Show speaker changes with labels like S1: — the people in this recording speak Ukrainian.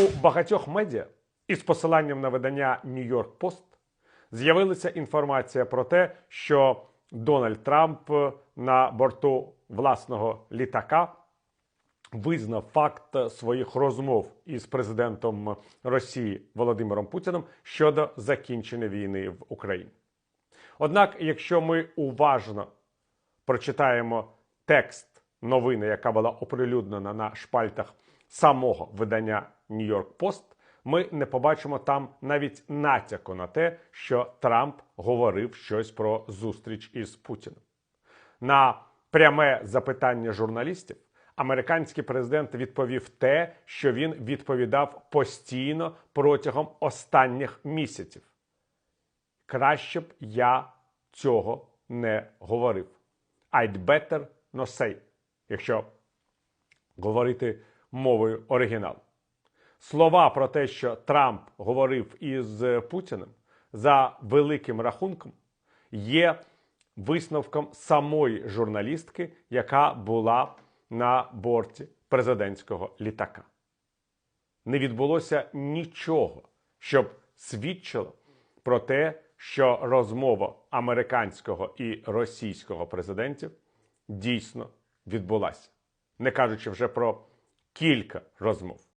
S1: У багатьох медіа із посиланням на видання York Post з'явилася інформація про те, що Дональд Трамп на борту власного літака визнав факт своїх розмов із президентом Росії Володимиром Путіним щодо закінчення війни в Україні. Однак, якщо ми уважно прочитаємо текст новини, яка була оприлюднена на шпальтах самого видання York Post, ми не побачимо там навіть натяку на те, що Трамп говорив щось про зустріч із Путіним. На пряме запитання журналістів американський президент відповів те, що він відповідав постійно протягом останніх місяців. Краще б я цього не говорив. I'd better not say, якщо говорити мовою оригіналу. Слова про те, що Трамп говорив із Путіним, за великим рахунком, є висновком самої журналістки, яка була на борті президентського літака. Не відбулося нічого, щоб свідчило про те, що розмова американського і російського президентів дійсно відбулася, не кажучи вже про кілька розмов.